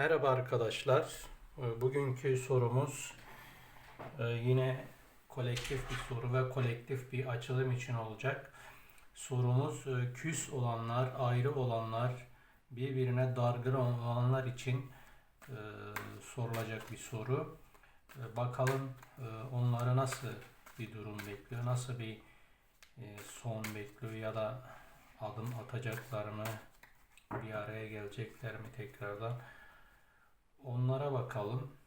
Merhaba arkadaşlar. Ee, Bugünkü sorumuz e, yine kolektif bir soru ve kolektif bir açılım için olacak. Sorumuz e, küs olanlar, ayrı olanlar, birbirine dargın olanlar için e, sorulacak bir soru. Bakalım onları nasıl bir durum bekliyor, nasıl bir son bekliyor ya da adım atacaklar mı, bir araya gelecekler mi tekrardan. Onlara bakalım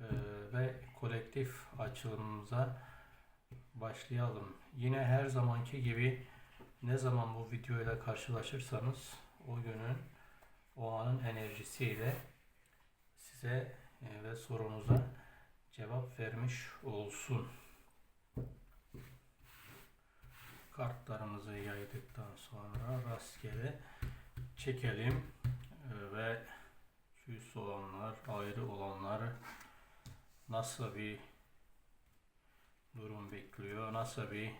Ee, ve kolektif açılımımıza başlayalım. Yine her zamanki gibi ne zaman bu videoyla karşılaşırsanız o günün o anın enerjisiyle size e, ve sorunuza cevap vermiş olsun. Kartlarımızı yaydıktan sonra rastgele çekelim Ee, ve küs olanlar, ayrı olanlar nasıl bir durum bekliyor, nasıl bir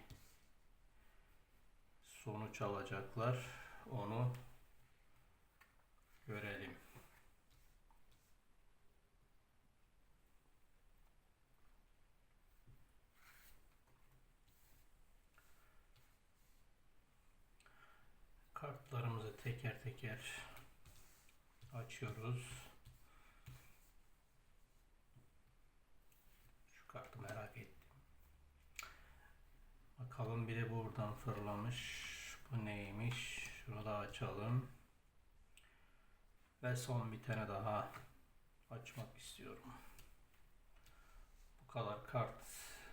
sonuç alacaklar onu görelim. Kartlarımızı teker teker açıyoruz. Şu kartı merak ettim. Bakalım bir de buradan fırlamış. Bu neymiş? Şunu da açalım. Ve son bir tane daha açmak istiyorum. Bu kadar kart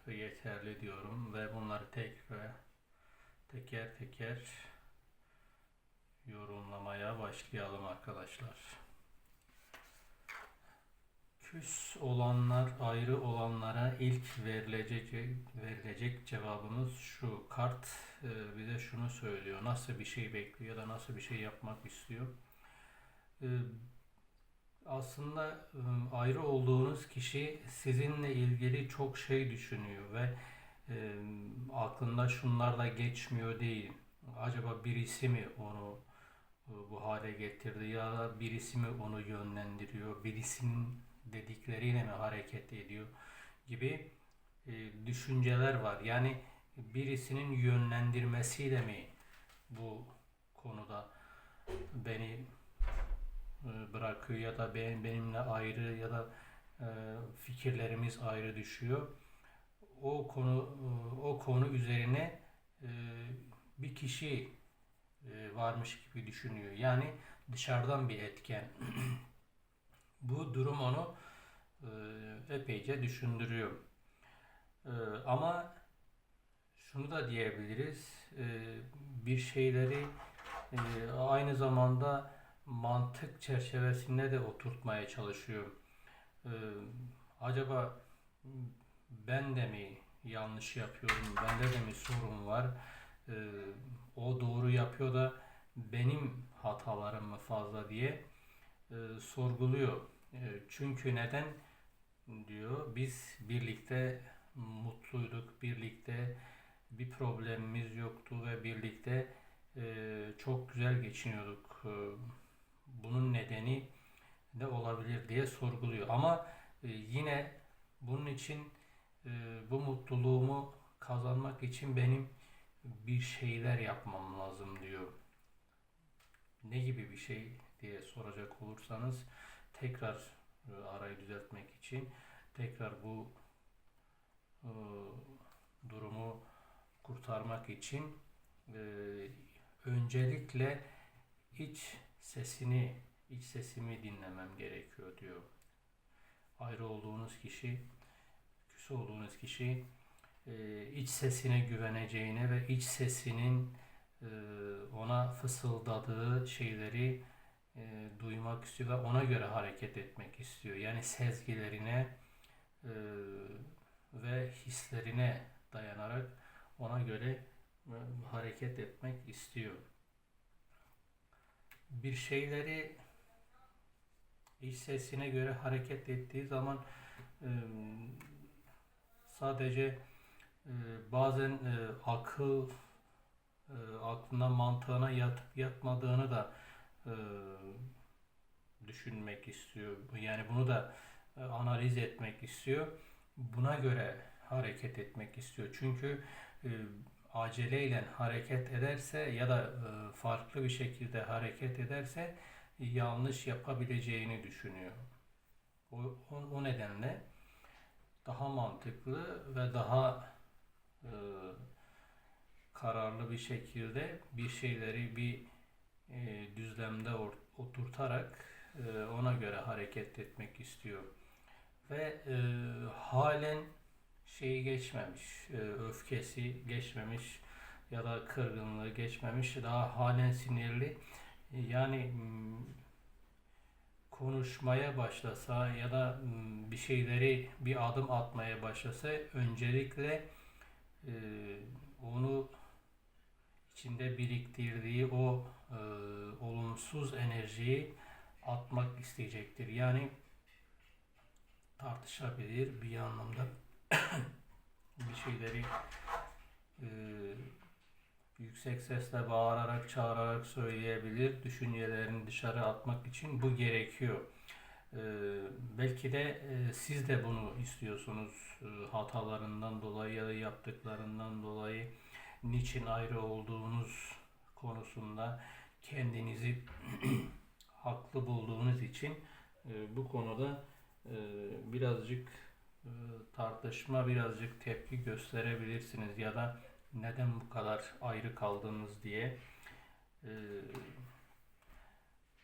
yeterli diyorum ve bunları tekrar teker teker yorumlamaya başlayalım arkadaşlar. Küs olanlar, ayrı olanlara ilk verilecek verilecek cevabımız şu. Kart e, bize şunu söylüyor. Nasıl bir şey bekliyor ya da nasıl bir şey yapmak istiyor. E, aslında e, ayrı olduğunuz kişi sizinle ilgili çok şey düşünüyor ve e, aklında şunlar da geçmiyor değil. Acaba birisi mi onu bu hale getirdi ya da birisi mi onu yönlendiriyor, birisinin dedikleriyle mi hareket ediyor gibi e, düşünceler var. Yani birisinin yönlendirmesiyle mi bu konuda beni e, bırakıyor ya da ben benimle ayrı ya da e, fikirlerimiz ayrı düşüyor. O konu o konu üzerine bir kişi varmış gibi düşünüyor. Yani dışarıdan bir etken. Bu durum onu e, epeyce düşündürüyor. E, ama şunu da diyebiliriz. E, bir şeyleri e, aynı zamanda mantık çerçevesinde de oturtmaya çalışıyor. E, acaba ben de mi yanlış yapıyorum? Bende de mi sorun var? O doğru yapıyor da benim hatalarım mı fazla diye e, sorguluyor. E, çünkü neden diyor biz birlikte mutluyduk, birlikte bir problemimiz yoktu ve birlikte e, çok güzel geçiniyorduk. E, bunun nedeni ne olabilir diye sorguluyor. Ama e, yine bunun için e, bu mutluluğumu kazanmak için benim bir şeyler yapmam lazım diyor. Ne gibi bir şey diye soracak olursanız tekrar e, arayı düzeltmek için tekrar bu e, durumu kurtarmak için e, öncelikle iç sesini, iç sesimi dinlemem gerekiyor diyor. Ayrı olduğunuz kişi, küs olduğunuz kişi e, iç sesine güveneceğine ve iç sesinin e, ona fısıldadığı şeyleri e, duymak istiyor ve ona göre hareket etmek istiyor. Yani sezgilerine e, ve hislerine dayanarak ona göre hareket etmek istiyor. Bir şeyleri iç sesine göre hareket ettiği zaman e, sadece e, bazen e, akıl e, aklına mantığına yatıp yatmadığını da e, düşünmek istiyor. Yani bunu da e, analiz etmek istiyor. Buna göre hareket etmek istiyor. Çünkü e, aceleyle hareket ederse ya da e, farklı bir şekilde hareket ederse yanlış yapabileceğini düşünüyor. O, o, o nedenle daha mantıklı ve daha e, kararlı bir şekilde bir şeyleri bir e, düzlemde oturtarak e, ona göre hareket etmek istiyor. Ve e, halen şeyi geçmemiş, e, öfkesi geçmemiş ya da kırgınlığı geçmemiş, daha halen sinirli. Yani m, konuşmaya başlasa ya da m, bir şeyleri bir adım atmaya başlasa öncelikle e, onu içinde biriktirdiği o e, olumsuz enerjiyi atmak isteyecektir. Yani tartışabilir bir anlamda bir şeyleri e, yüksek sesle bağırarak, çağırarak söyleyebilir. Düşüncelerini dışarı atmak için bu gerekiyor. E, belki de e, siz de bunu istiyorsunuz e, hatalarından dolayı ya da yaptıklarından dolayı. Niçin ayrı olduğunuz konusunda kendinizi haklı bulduğunuz için e, bu konuda birazcık tartışma, birazcık tepki gösterebilirsiniz ya da neden bu kadar ayrı kaldınız diye. E,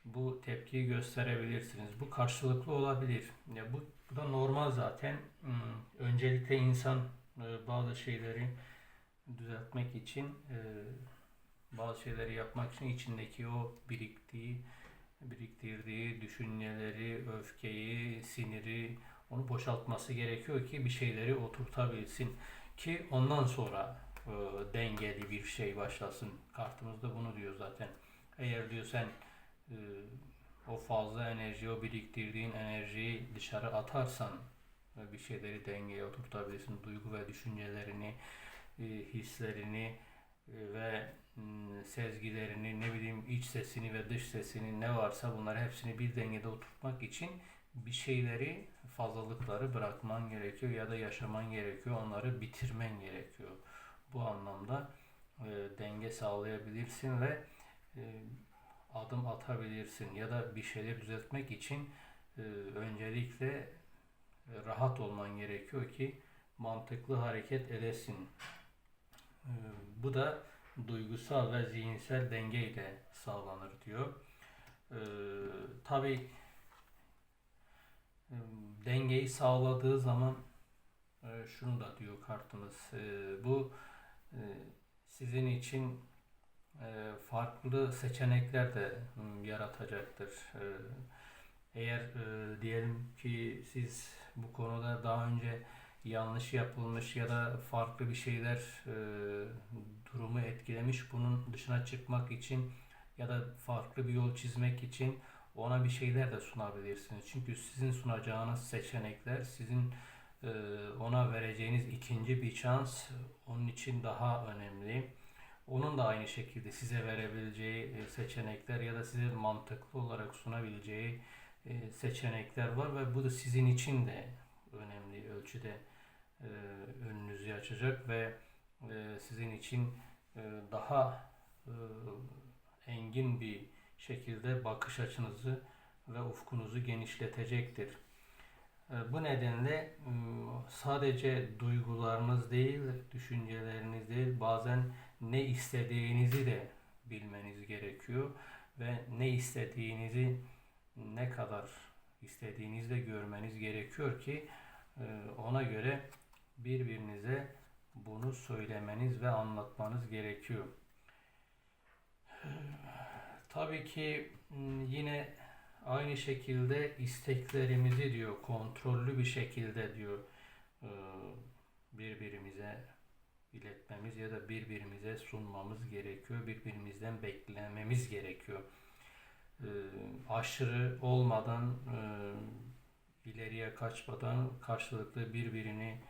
bu tepkiyi gösterebilirsiniz. Bu karşılıklı olabilir. Ya bu, bu da normal zaten. Hmm, Öncelikle insan e, bazı şeyleri düzeltmek için e, bazı şeyleri yapmak için içindeki o biriktiği biriktirdiği düşünceleri, öfkeyi, siniri onu boşaltması gerekiyor ki bir şeyleri oturtabilsin ki ondan sonra e, dengeli bir şey başlasın. Kartımızda bunu diyor zaten. Eğer diyor sen o fazla enerji, o biriktirdiğin enerjiyi dışarı atarsan bir şeyleri dengeye oturtabilirsin. Duygu ve düşüncelerini, e, hislerini e, ve sezgilerini, ne bileyim iç sesini ve dış sesini ne varsa bunları hepsini bir dengede oturtmak için bir şeyleri, fazlalıkları bırakman gerekiyor ya da yaşaman gerekiyor. Onları bitirmen gerekiyor. Bu anlamda e, denge sağlayabilirsin ve adım atabilirsin ya da bir şeyleri düzeltmek için e, öncelikle e, rahat olman gerekiyor ki mantıklı hareket edesin. E, bu da duygusal ve zihinsel dengeyle sağlanır diyor. Tabi dengeyi sağladığı zaman şunu da diyor kartımız. Bu sizin için farklı seçenekler de yaratacaktır. E, eğer e, diyelim ki siz bu konuda daha önce yanlış yapılmış ya da farklı bir şeyler e, durumu etkilemiş bunun dışına çıkmak için ya da farklı bir yol çizmek için ona bir şeyler de sunabilirsiniz. Çünkü sizin sunacağınız seçenekler sizin e, ona vereceğiniz ikinci bir şans onun için daha önemli. Onun da aynı şekilde size verebileceği e, seçenekler ya da size mantıklı olarak sunabileceği e, seçenekler var ve bu da sizin için de önemli ölçüde e, önünüzü açacak ve sizin için daha engin bir şekilde bakış açınızı ve ufkunuzu genişletecektir. Bu nedenle sadece duygularınız değil, düşünceleriniz değil, bazen ne istediğinizi de bilmeniz gerekiyor ve ne istediğinizi ne kadar istediğinizi de görmeniz gerekiyor ki e, ona göre birbirinize bunu söylemeniz ve anlatmanız gerekiyor. Tabii ki yine aynı şekilde isteklerimizi diyor kontrollü bir şekilde diyor e, birbirimize iletmemiz ya da birbirimize sunmamız gerekiyor. Birbirimizden beklememiz gerekiyor. E, aşırı olmadan e, ileriye kaçmadan karşılıklı birbirini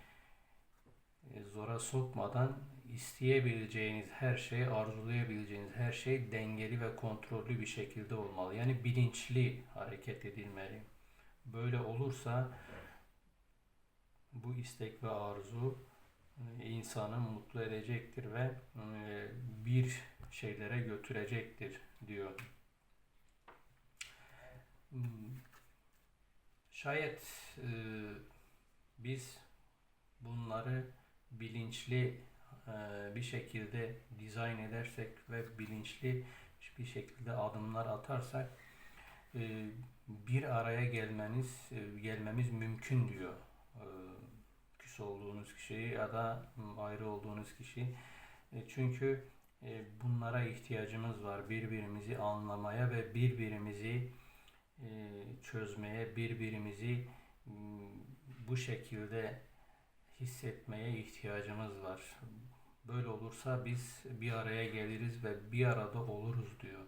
e, zora sokmadan isteyebileceğiniz her şey, arzulayabileceğiniz her şey dengeli ve kontrollü bir şekilde olmalı. Yani bilinçli hareket edilmeli. Böyle olursa bu istek ve arzu insanı mutlu edecektir ve e, bir şeylere götürecektir diyor. Hmm, Şayet e, biz bunları bilinçli e, bir şekilde dizayn edersek ve bilinçli bir şekilde adımlar atarsak bir araya gelmeniz gelmemiz mümkün diyor. Küs olduğunuz kişi ya da ayrı olduğunuz kişi. E, çünkü e, bunlara ihtiyacımız var. Birbirimizi anlamaya ve birbirimizi e, çözmeye, birbirimizi bu şekilde hissetmeye ihtiyacımız var. Böyle olursa biz bir araya geliriz ve bir arada oluruz diyor.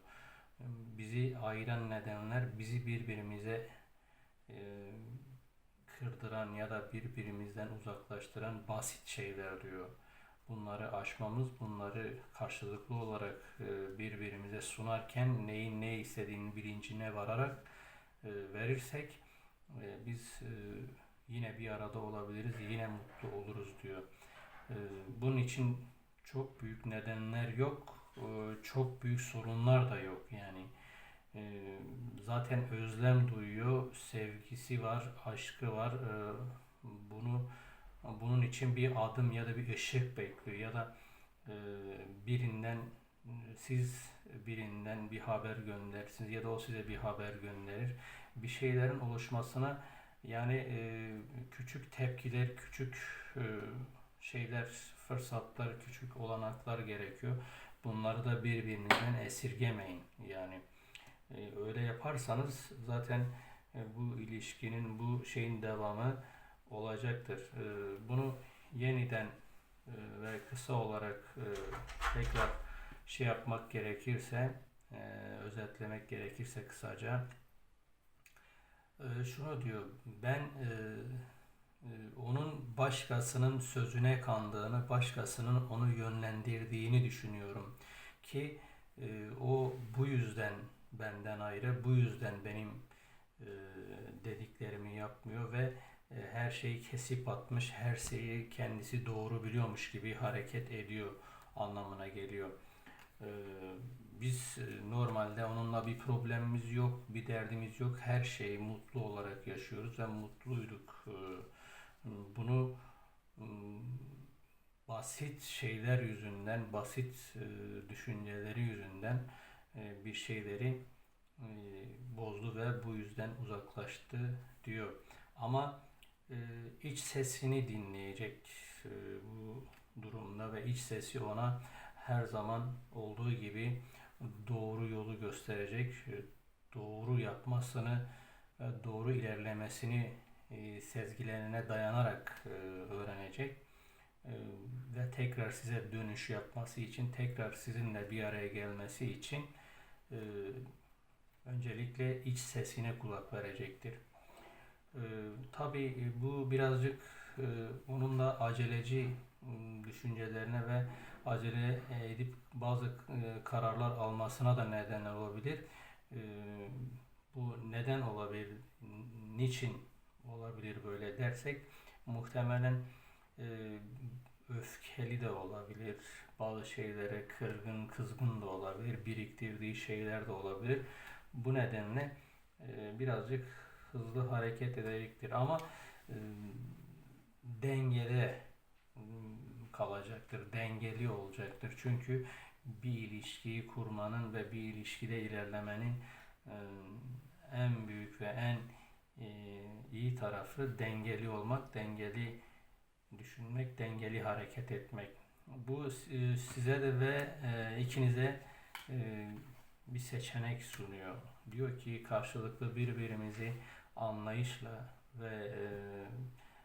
Bizi ayıran nedenler bizi birbirimize e, kırdıran ya da birbirimizden uzaklaştıran basit şeyler diyor. Bunları aşmamız, bunları karşılıklı olarak e, birbirimize sunarken neyin ne istediğinin bilincine vararak e, verirsek e, biz yine bir arada olabiliriz, yine mutlu oluruz diyor. Bunun için çok büyük nedenler yok, çok büyük sorunlar da yok yani. E, zaten özlem duyuyor, sevgisi var, aşkı var. E, bunu bunun için bir adım ya da bir ışık bekliyor ya da e, birinden siz birinden bir haber gönderirsiniz ya da o size bir haber gönderir. Bir şeylerin oluşmasına yani e, küçük tepkiler, küçük e, şeyler, fırsatlar, küçük olanaklar gerekiyor. Bunları da birbirinizden esirgemeyin. Yani öyle yaparsanız zaten e, bu ilişkinin, bu şeyin devamı olacaktır. E, bunu yeniden e, ve kısa olarak e, tekrar şey yapmak gerekirse, özetlemek gerekirse kısaca şunu diyor. Ben onun başkasının sözüne kandığını, başkasının onu yönlendirdiğini düşünüyorum ki o bu yüzden benden ayrı, bu yüzden benim e, dediklerimi yapmıyor ve e, her şeyi kesip atmış, her şeyi kendisi doğru biliyormuş gibi hareket ediyor anlamına geliyor. E, biz normalde onunla bir problemimiz yok, bir derdimiz yok. Her şeyi mutlu olarak yaşıyoruz ve mutluyduk. Bunu basit şeyler yüzünden, basit düşünceleri yüzünden bir şeyleri e, bozdu ve bu yüzden uzaklaştı diyor. Ama e, iç sesini dinleyecek e, bu durumda ve iç sesi ona her zaman olduğu gibi doğru yolu gösterecek, e, doğru yapmasını doğru ilerlemesini e, sezgilerine dayanarak e, öğrenecek E, ve tekrar size dönüş yapması için, tekrar sizinle bir araya gelmesi için e, öncelikle iç sesine kulak verecektir. E, tabii bu birazcık e, onun da aceleci düşüncelerine ve acele edip bazı e, kararlar almasına da neden olabilir. E, bu neden olabilir? Niçin olabilir böyle dersek muhtemelen e, öfkeli de olabilir. Bazı şeylere kırgın, kızgın da olabilir. Biriktirdiği şeyler de olabilir. Bu nedenle e, birazcık hızlı hareket edecektir ama e, dengede m, kalacaktır, dengeli olacaktır. Çünkü bir ilişkiyi kurmanın ve bir ilişkide ilerlemenin e, en büyük ve en e, iyi tarafı dengeli olmak, dengeli düşünmek, dengeli hareket etmek. Bu e, size de ve e, ikinize e, bir seçenek sunuyor. Diyor ki karşılıklı birbirimizi anlayışla ve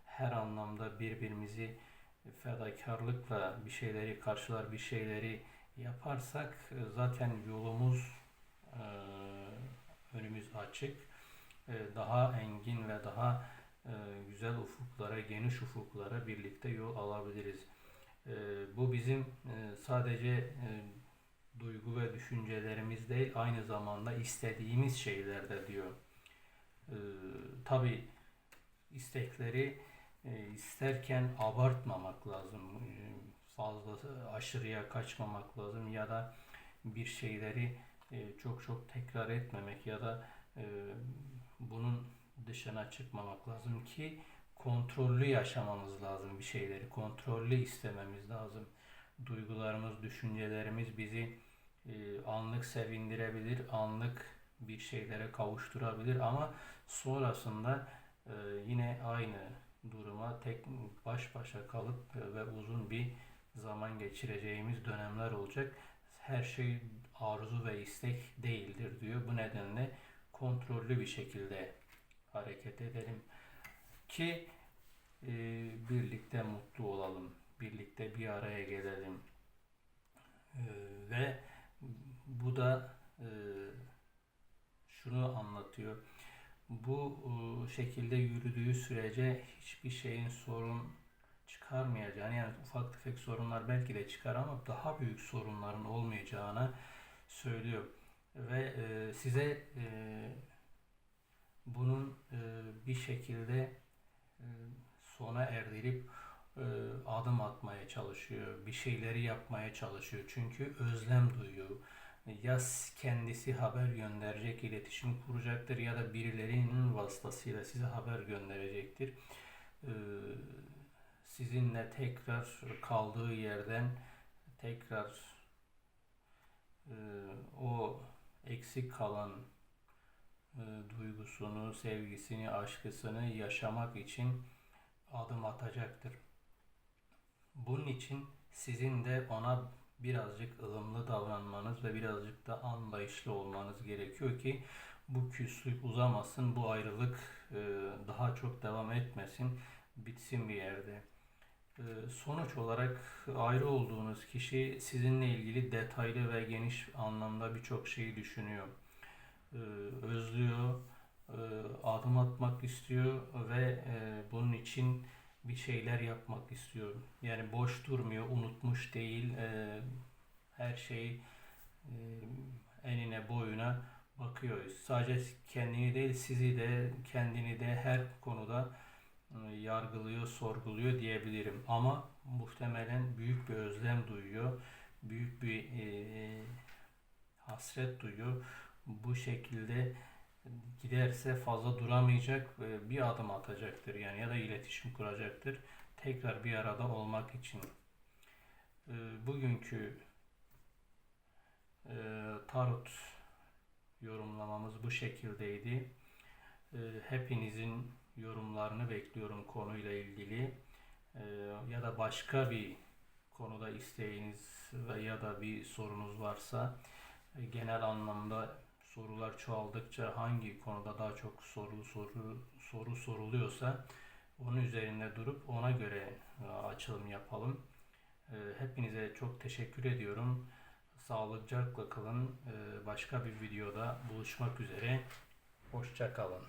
her anlamda birbirimizi fedakarlıkla bir şeyleri karşılar, bir şeyleri yaparsak zaten yolumuz önümüz açık. Daha engin ve daha güzel ufuklara, geniş ufuklara birlikte yol alabiliriz. E, bu bizim e, sadece e, duygu ve düşüncelerimiz değil, aynı zamanda istediğimiz şeyler de diyor. E, Tabi istekleri e, isterken abartmamak lazım. Fazla aşırıya kaçmamak lazım ya da bir şeyleri çok çok tekrar etmemek ya da bunun dışına çıkmamak lazım ki kontrollü yaşamamız lazım bir şeyleri. Kontrollü istememiz lazım. Duygularımız, düşüncelerimiz bizi e, anlık sevindirebilir, anlık bir şeylere kavuşturabilir ama sonrasında e, yine aynı duruma tek baş başa kalıp e, ve uzun bir zaman geçireceğimiz dönemler olacak. Her şey arzu ve istek değildir diyor. Bu nedenle kontrollü bir şekilde hareket edelim ki e, birlikte mutlu olalım, birlikte bir araya gelelim E, ve bu da e, şunu anlatıyor. Bu e, şekilde yürüdüğü sürece hiçbir şeyin sorun çıkarmayacağını yani ufak tefek sorunlar belki de çıkar ama daha büyük sorunların olmayacağını söylüyor. Ve e, size e, bunun e, bir şekilde sona erdirip e, adım atmaya çalışıyor. Bir şeyleri yapmaya çalışıyor. Çünkü özlem duyuyor. Ya kendisi haber gönderecek, iletişim kuracaktır ya da birilerinin vasıtasıyla size haber gönderecektir. E, sizinle tekrar kaldığı yerden tekrar e, o eksik kalan e, duygusunu, sevgisini, aşkısını yaşamak için adım atacaktır. Bunun için sizin de ona birazcık ılımlı davranmanız ve birazcık da anlayışlı olmanız gerekiyor ki bu küslük uzamasın, bu ayrılık e, daha çok devam etmesin, bitsin bir yerde. E, sonuç olarak ayrı olduğunuz kişi sizinle ilgili detaylı ve geniş anlamda birçok şeyi düşünüyor e, özlüyor, e, adım atmak istiyor ve e, bunun için bir şeyler yapmak istiyor. Yani boş durmuyor, unutmuş değil. Her şey enine boyuna bakıyor. Sadece kendini değil, sizi de, kendini de her konuda yargılıyor, sorguluyor diyebilirim. Ama muhtemelen büyük bir özlem duyuyor, büyük bir e, hasret duyuyor bu şekilde giderse fazla duramayacak ve bir adım atacaktır yani ya da iletişim kuracaktır tekrar bir arada olmak için. Ee, Bugünkü e, tarot yorumlamamız bu şekildeydi. Ee, Hepinizin yorumlarını bekliyorum konuyla ilgili Ee, ya da başka bir konuda isteğiniz ya da bir sorunuz varsa genel anlamda sorular çoğaldıkça hangi konuda daha çok soru soru soru soruluyorsa onun üzerinde durup ona göre e, açılım yapalım. E, hepinize çok teşekkür ediyorum. Sağlıcakla kalın. E, başka bir videoda buluşmak üzere. Hoşça kalın.